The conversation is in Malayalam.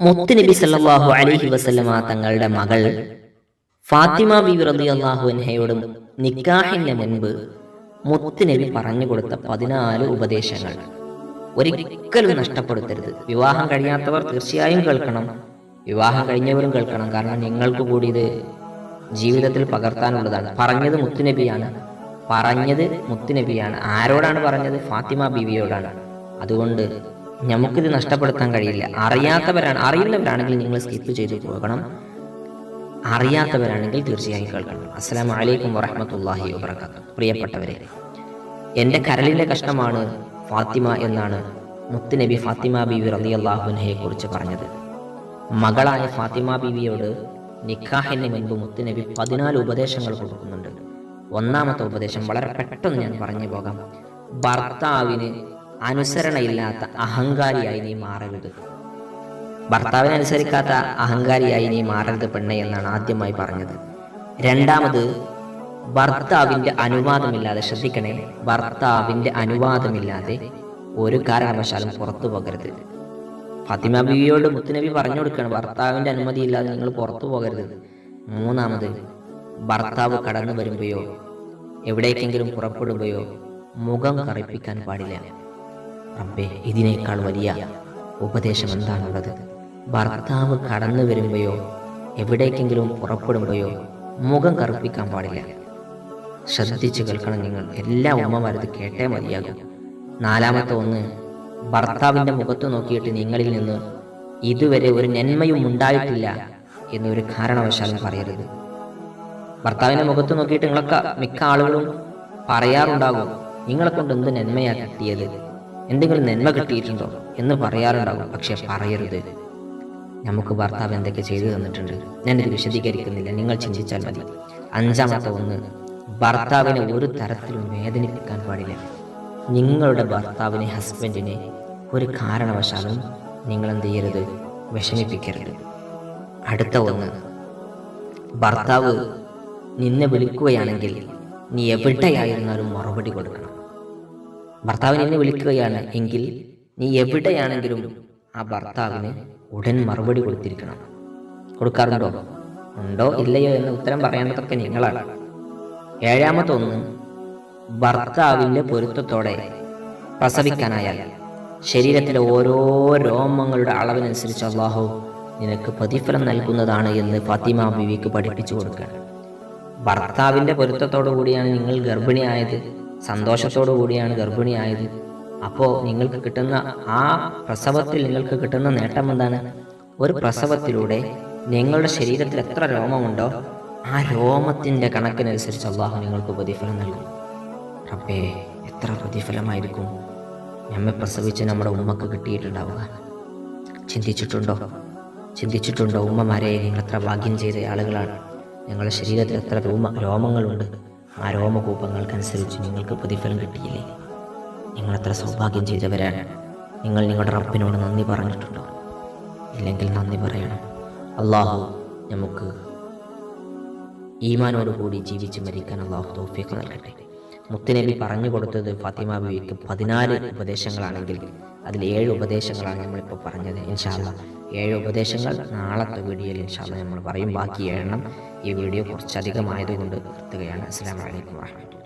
മുത്തുനബി സല്ലല്ലാഹു അലൈഹി വസല്ലമ തങ്ങളുടെ മകൾ ഫാത്തിമ ബിബി റളിയല്ലാഹു അൻഹയോടും നിക്കാഹിന് മുൻപ് മുത്തുനബി പറഞ്ഞു കൊടുത്ത പതിനാല് ഉപദേശങ്ങൾ. ഒരിക്കലും നഷ്ടപ്പെടുത്തരുത്. വിവാഹം കഴിയാത്തവർ തീർച്ചയായും കേൾക്കണം. വിവാഹം കഴിഞ്ഞവരും കേൾക്കണം. കാരണം നിങ്ങൾക്ക് കൂടി ഇത് ജീവിതത്തിൽ പകർത്താനുള്ളതാണ്. പറഞ്ഞത് മുത്തുനബിയാണ്. പറഞ്ഞത് മുത്തുനബിയാണ്. ആരോടാണ് പറഞ്ഞത്? ഫാത്തിമ ബിവിയോടാണ്. അതുകൊണ്ട് നമുക്കിത് നഷ്ടപ്പെടുത്താൻ കഴിയില്ല. അറിയാത്തവരാണ് അറിയുന്നവരാണെങ്കിൽ നിങ്ങൾ സ്കിപ്പ് ചെയ്ത് പോകണം. അറിയാത്തവരാണെങ്കിൽ തീർച്ചയായും കേൾക്കണം. അസ്സലാമു വലൈക്കും വറഹമത്തല്ലാഹി വാത്തു പ്രിയപ്പെട്ടവരെ എന്റെ കരളിന്റെ കഷ്ണമാണ് ഫാത്തിമ എന്നാണ് മുത്തുനബി ഫാത്തിമ ബീവി അള്ളാഹുനെ കുറിച്ച് പറഞ്ഞത്. മകളായ ഫാത്തിമ ബീവിയോട് നിക്കാഹിന് മുൻപ് മുത്തുനബി പതിനാല് ഉപദേശങ്ങൾ കൊടുക്കുന്നുണ്ട്. ഒന്നാമത്തെ ഉപദേശം വളരെ പെട്ടെന്ന് ഞാൻ പറഞ്ഞു പോകാം. ഭർത്താവിന് അനുസരണയില്ലാത്ത അഹങ്കാരിയായി നീ മാറരുത്. ഭർത്താവിനെ അനുസരിക്കാത്ത അഹങ്കാരിയായി നീ മാറരുത് പെണ്ണെ എന്നാണ് ആദ്യമായി പറഞ്ഞത്. രണ്ടാമത് ഭർത്താവിന്റെ അനുവാദമില്ലാതെ ശ്രദ്ധിക്കണേ ഭർത്താവിന്റെ അനുവാദമില്ലാതെ ഒരു കാരണവശാലും പുറത്തു പോകരുത്. ഫാത്തിമ ബീവിയോട് മുത്തുനബി പറഞ്ഞു കൊടുക്കണം ഭർത്താവിന്റെ അനുമതി ഇല്ലാതെ നിങ്ങൾ പുറത്തു പോകരുത്. മൂന്നാമത് ഭർത്താവ് കടന്നു വരുമ്പോഴോ എവിടേക്കെങ്കിലും പുറപ്പെടുമ്പോഴോ മുഖം കറുപ്പിക്കാൻ പാടില്ല. റബ്ബേ ഇതിനേക്കാൾ വലിയ ഉപദേശം എന്താണുള്ളത് ഭർത്താവ് കടന്നു വരുമ്പോയോ എവിടേക്കെങ്കിലും പുറപ്പെടുമ്പോയോ മുഖം കറുപ്പിക്കാൻ പാടില്ല. ശ്രദ്ധിച്ച് കേൾക്കണം നിങ്ങൾ. എല്ലാ ഉമ്മമാരത് കേട്ടേ മതിയാകും. നാലാമത്തെ ഒന്ന് ഭർത്താവിന്റെ മുഖത്ത് നോക്കിയിട്ട് നിങ്ങളിൽ നിന്ന് ഇതുവരെ ഒരു നന്മയും ഉണ്ടായിട്ടില്ല എന്നൊരു കാരണവശാലും പറയരുത്. ഭർത്താവിന്റെ മുഖത്ത് നോക്കിയിട്ട് നിങ്ങളൊക്കെ മിക്ക ആളുകളും പറയാറുണ്ടാകും നിങ്ങളെ കൊണ്ട് എന്ത് നന്മയാണ് കിട്ടിയത്? എന്തെങ്കിലും നന്മ കിട്ടിയിട്ടുണ്ടോ എന്ന് പറയാറുണ്ടാകും. പക്ഷെ പറയരുത്. നമുക്ക് ഭർത്താവ് എന്തൊക്കെ ചെയ്തു തന്നിട്ടുണ്ട്? ഞാനിത് വിശദീകരിക്കുന്നില്ല. നിങ്ങൾ ചിന്തിച്ചാൽ മതി. അഞ്ചാമത്തെ ഒന്ന് ഭർത്താവിനെ ഒരു തരത്തിലും വേദനിപ്പിക്കാൻ പാടില്ല. നിങ്ങളുടെ ഭർത്താവിനെ ഹസ്ബൻഡിനെ ഒരു കാരണവശാലും നിങ്ങൾ എന്ത് ചെയ്യരുത്? വിഷമിപ്പിക്കരുത്. അടുത്ത ഒന്ന് ഭർത്താവ് നിന്നെ വിളിക്കുകയാണെങ്കിൽ നീ എവിടെയായിരുന്നാലും മറുപടി കൊടുക്കണം. ഭർത്താവ് നിന്നെ വിളിക്കുകയാണ്. എങ്കിൽ നീ എവിടെയാണെങ്കിലും ആ ഭർത്താവിന് ഉടൻ മറുപടി കൊടുത്തിരിക്കണം. കൊടുക്കാറുണ്ടോ? ഉണ്ടോ ഇല്ലയോ എന്ന് ഉത്തരം പറയേണ്ടതൊക്കെ നിങ്ങളാണ്. ഏഴാമത്തൊന്ന് ഭർത്താവിന്റെ പൊരുത്തത്തോടെ പ്രസവിക്കാനായാൽ ശരീരത്തിലെ ഓരോ രോമങ്ങളുടെ അളവിനനുസരിച്ച് അള്ളാഹു നിനക്ക് പ്രതിഫലം നൽകുന്നതാണ് എന്ന് ഫാത്തിമ ബിവിക്ക് പഠിപ്പിച്ചു കൊടുക്കുക ഭർത്താവിന്റെ പൊരുത്തത്തോടു കൂടിയാണ് നിങ്ങൾ ഗർഭിണിയായത്. സന്തോഷത്തോടു കൂടിയാണ് ഗർഭിണിയായത്. അപ്പോൾ നിങ്ങൾക്ക് കിട്ടുന്ന ആ പ്രസവത്തിൽ നിങ്ങൾക്ക് കിട്ടുന്ന നേട്ടം എന്താണ്? ഒരു പ്രസവത്തിലൂടെ നിങ്ങളുടെ ശരീരത്തിൽ എത്ര രോമമുണ്ടോ ആ രോമത്തിന്റെ കണക്കിനനുസരിച്ച് അള്ളാഹു നിങ്ങൾക്ക് പ്രതിഫലം നൽകും. റബ്ബേ എത്ര പ്രതിഫലമായിരിക്കും? നമ്മെ പ്രസവിച്ച് നമ്മുടെ ഉമ്മക്ക് കിട്ടിയിട്ടുണ്ടാവുക. ചിന്തിച്ചിട്ടുണ്ടോ? ചിന്തിച്ചിട്ടുണ്ടോ? ഉമ്മമാരെ നിങ്ങൾ എത്ര ഭാഗ്യം ചെയ്ത ആളുകളാണ്. ഞങ്ങളുടെ ശരീരത്തിൽ എത്ര രോമ രോമങ്ങളുണ്ട്. ആ രോമകൂപങ്ങൾക്കനുസരിച്ച് നിങ്ങൾക്ക് പ്രതിഫലം കിട്ടിയില്ലേ? നിങ്ങൾ അത്ര സൗഭാഗ്യം ചെയ്തവരാണ്. നിങ്ങൾ നിങ്ങളുടെ റബ്ബിനോട് നന്ദി പറഞ്ഞിട്ടുണ്ടോ? ഇല്ലെങ്കിൽ നന്ദി പറയണം. അള്ളാഹു നമുക്ക് ഈമാനോടുകൂടി ജീവിച്ച് മരിക്കാൻ അള്ളാഹു തൗഫീഖ് നൽകട്ടെ. മുത്തുനബി പറഞ്ഞു കൊടുത്തത് ഫാത്തിമ ബിവിക്ക് പതിനാല് ഉപദേശങ്ങളാണെങ്കിൽ അതിൽ ഏഴ് ഉപദേശങ്ങളാണ് നമ്മളിപ്പോൾ പറഞ്ഞത്. ഇൻഷാല്ല ഏഴ് ഉപദേശങ്ങൾ നാളത്തെ വീഡിയോയിൽ ഇൻഷാല്ല നമ്മൾ പറയും. ബാക്കി ഏഴെണ്ണം ഈ വീഡിയോ കുറച്ചധികമായതുകൊണ്ട് നിർത്തുകയാണ്. അസ്സാം വലൈക്കും വാഹമത്തുള്ള